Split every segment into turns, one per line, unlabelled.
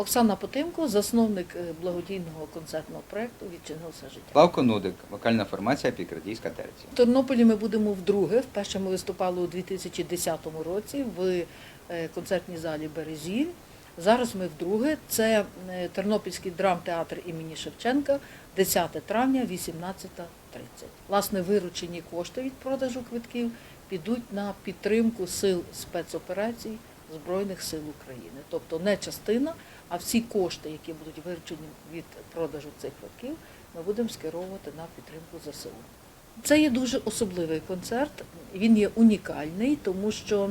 Оксана Потимко, засновник е, благодійного концертного проєкту Відчинилося життя.
Славко Нудик, вокальна формація Пікардійська терція.
В Тернополі ми будемо вдруге. Вперше ми виступали у 2010 році в е, концертній залі Березіль. Зараз ми вдруге. Це е, Тернопільський драмтеатр імені Шевченка, 10 травня, 18.30. Власне, виручені кошти від продажу квитків підуть на підтримку сил спецоперацій Збройних сил України. Тобто не частина, а всі кошти, які будуть виручені від продажу цих квитків, ми будемо скеровувати на підтримку ЗСУ. Це є дуже особливий концерт. Він є унікальний, тому що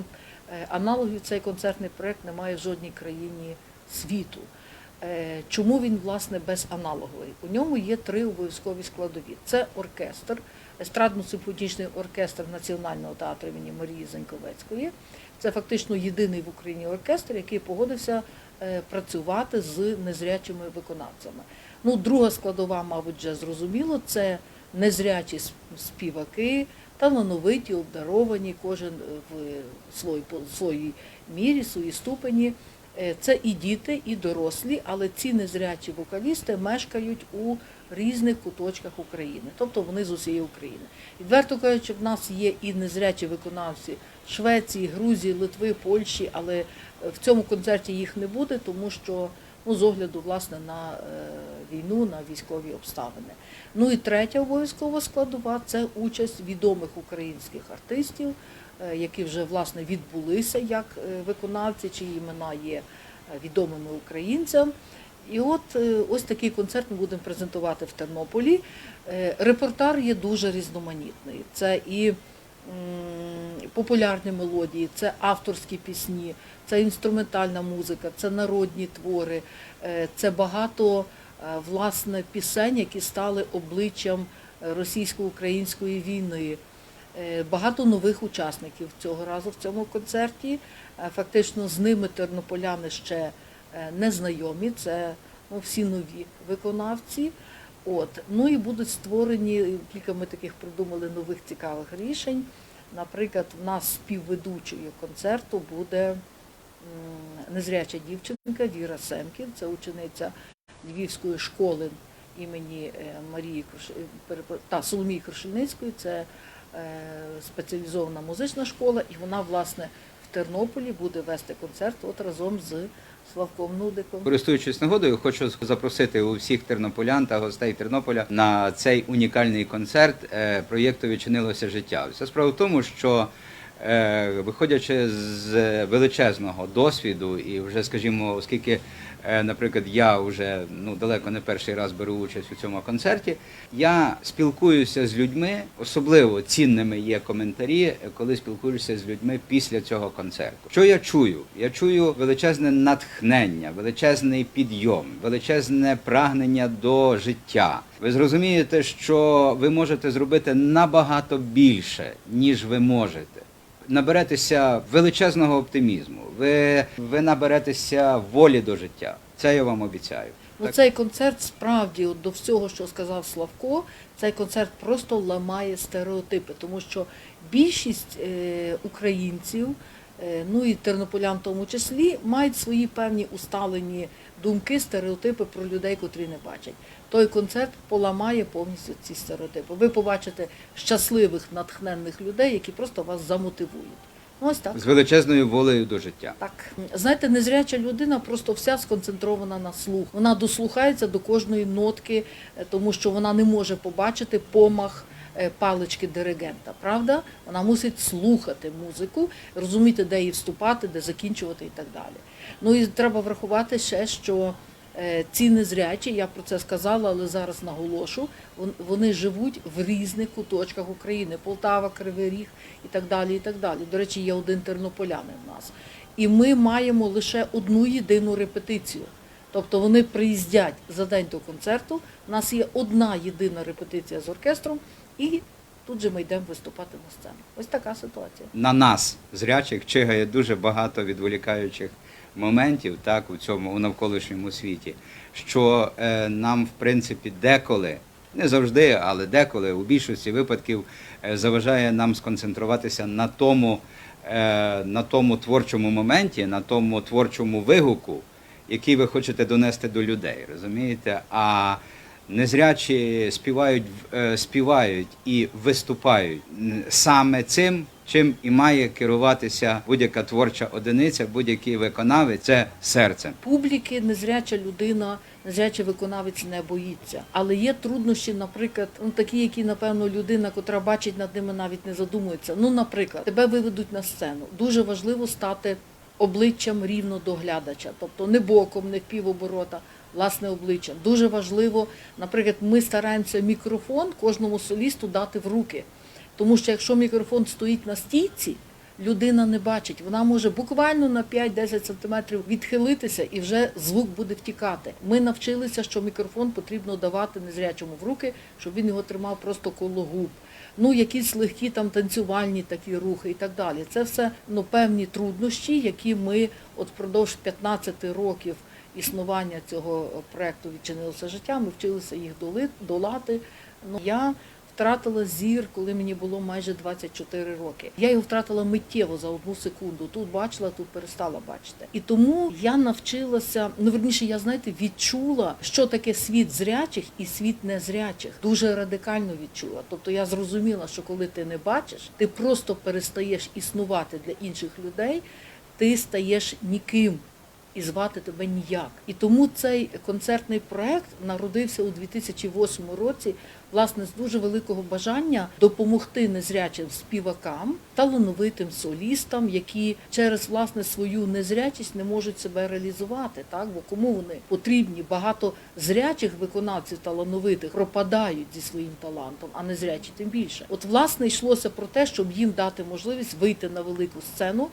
е, аналогів цей концертний проєкт немає в жодній країні світу. Е, Чому він власне безаналоговий? У ньому є три обов'язкові складові: це оркестр, естрадно-симфонічний оркестр Національного театру імені Марії Заньковецької. Це фактично єдиний в Україні оркестр, який погодився працювати з незрячими виконавцями. Ну, друга складова, мабуть, вже зрозуміло, це незрячі співаки, талановиті, обдаровані, кожен е, в своїй мірі, своїй ступені. Е, Це і діти, і дорослі, але ці незрячі вокалісти мешкають у різних куточках України, тобто вони з усієї України. Відверто кажучи, в нас є і незрячі виконавці Швеції, Грузії, Литви, Польщі, але е, в цьому концерті їх не буде, тому що ну, з огляду власне на е, війну, на військові обставини. Ну і третя обов'язкова складова це участь відомих українських артистів, е, які вже власне відбулися як е, виконавці, чиї імена є відомими українцям. І от ось такий концерт ми будемо презентувати в Тернополі. Репертуар є дуже різноманітний. Це і популярні мелодії, це авторські пісні, це інструментальна музика, це народні твори, е, це багато е, власне пісень, які стали обличчям російсько-української війни. Е, Багато нових учасників цього разу в цьому концерті. Фактично з ними тернополяни ще не знайомі, це ну, всі нові виконавці. От. Ну і будуть створені, кілька ми таких придумали нових цікавих рішень. Наприклад, в нас співведучою концерту буде незряча дівчинка Віра Семкін, це учениця Львівської школи імені е, Марії е, та, Соломії Крушельницької. Це е, спеціалізована музична школа, і вона, власне, Тернополі буде вести концерт от разом з Славком Нудиком.
Користуючись нагодою, хочу запросити у всіх тернополян та гостей Тернополя на цей унікальний концерт е, проєкту Відчинилося життя. Вся справа в тому, що виходячи з величезного досвіду, і вже скажімо, оскільки, е, наприклад, я вже ну далеко не перший раз беру участь у цьому концерті, я спілкуюся з людьми, особливо цінними є коментарі, е, коли спілкуюся з людьми після цього концерту. Що я чую? Я чую величезне натхнення, величезний підйом, величезне прагнення до життя. Ви зрозумієте, що ви можете зробити набагато більше, ніж ви можете наберетеся величезного оптимізму, ви, ви наберетеся волі до життя. Це я вам обіцяю.
Ну,
Так.
цей концерт справді от до всього, що сказав Славко, цей концерт просто ламає стереотипи, тому що більшість е, українців, ну і тернополян в тому числі, мають свої певні усталені думки, стереотипи про людей, котрі не бачать. Той концерт поламає повністю ці стереотипи. Ви побачите щасливих, натхненних людей, які просто вас замотивують. Ну, ось так.
З величезною волею до життя.
Так, знаєте, незряча людина просто вся сконцентрована на слух. Вона дослухається до кожної нотки, е, тому що вона не може побачити помах е, палички диригента. Правда? Вона мусить слухати музику, розуміти, де її вступати, де закінчувати і так далі. Ну і треба врахувати ще, що е, ці незрячі, я про це сказала, але зараз наголошу, вони живуть в різних куточках України: Полтава, Кривий Ріг і так далі. і так далі. До речі, є один тернополянин в нас. І ми маємо лише одну єдину репетицію. Тобто вони приїздять за день до концерту. У нас є одна єдина репетиція з оркестром, і тут же ми йдемо виступати на сцену. Ось така ситуація.
На нас, зрячих, чигає дуже багато відволікаючих моментів так, у цьому у навколишньому світі, що е, нам, в принципі, деколи, не завжди, але деколи, у більшості випадків, е, заважає нам сконцентруватися на тому, е, на тому творчому моменті, на тому творчому вигуку, який ви хочете донести до людей, розумієте? А незрячі співають, е, співають і виступають саме цим, чим і має керуватися будь-яка творча одиниця, будь-який виконавець це серцем.
Публіки незряча людина, незрячий виконавець не боїться. Але є труднощі, наприклад, ну такі, які, напевно, людина, котра бачить над ними, навіть не задумується. Ну, наприклад, тебе виведуть на сцену. Дуже важливо стати обличчям рівно до глядача, тобто не боком, не в півоборота. Власне обличчя. Дуже важливо, наприклад, ми стараємося мікрофон кожному солісту дати в руки. Тому що якщо мікрофон стоїть на стійці, людина не бачить. Вона може буквально на 5-10 сантиметрів відхилитися і вже звук буде втікати. Ми навчилися, що мікрофон потрібно давати незрячому в руки, щоб він його тримав просто коло губ. Ну, якісь легкі там танцювальні такі рухи і так далі. Це все ну, певні труднощі, які ми от впродовж 15 років існування цього проекту відчинилося життя. Ми вчилися їх долати. Ну, я втратила зір, коли мені було майже 24 роки. Я його втратила миттєво за одну секунду. Тут бачила, тут перестала бачити. І тому я навчилася, ну верніше, я знаєте, відчула, що таке світ зрячих і світ незрячих. Дуже радикально відчула. Тобто я зрозуміла, що коли ти не бачиш, ти просто перестаєш існувати для інших людей, ти стаєш ніким і звати тебе ніяк. І тому цей концертний проект народився у 2008 році, власне, з дуже великого бажання допомогти незрячим співакам, талановитим солістам, які через власне свою незрячість не можуть себе реалізувати. Так, бо кому вони потрібні? Багато зрячих виконавців талановитих пропадають зі своїм талантом, а незрячі тим більше. От власне йшлося про те, щоб їм дати можливість вийти на велику сцену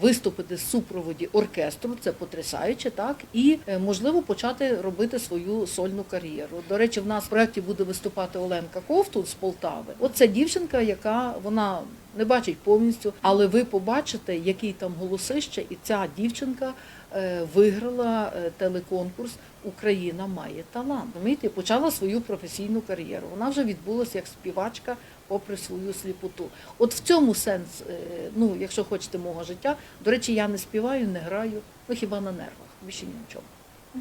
виступити в супроводі оркестру, це потрясаюче, так і е, можливо почати робити свою сольну кар'єру. До речі, в нас в проєкті буде виступати Оленка Ковтун з Полтави. Оце дівчинка, яка вона не бачить повністю, але ви побачите, який там голосище, і ця дівчинка е, виграла е, телеконкурс Україна має талант. Розумієте, почала свою професійну кар'єру. Вона вже відбулася як співачка, попри свою сліпоту. От в цьому сенс, е, ну якщо хочете мого життя. До речі, я не співаю, не граю, ну хіба на нервах, більше ні на чому.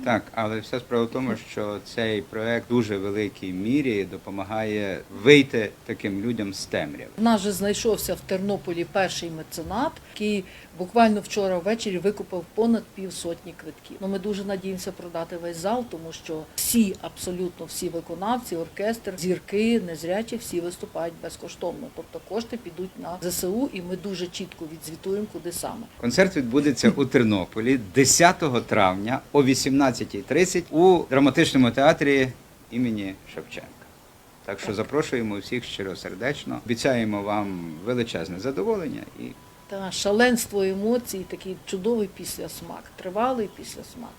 Так, але вся справа в тому, що цей проект дуже великій мірі допомагає вийти таким людям з темряви.
У нас же знайшовся в Тернополі перший меценат, який буквально вчора ввечері викупив понад півсотні квитків. Ну, ми дуже надіємося продати весь зал, тому що всі, абсолютно всі виконавці, оркестр, зірки, незрячі, всі виступають безкоштовно. Тобто кошти підуть на ЗСУ, і ми дуже чітко відзвітуємо, куди саме.
Концерт відбудеться у Тернополі 10 травня о 18.30 у драматичному театрі імені Шевченка. Так що запрошуємо всіх щиросердечно. Обіцяємо вам величезне задоволення і
Та шаленство емоцій, такий чудовий післясмак, тривалий післясмак.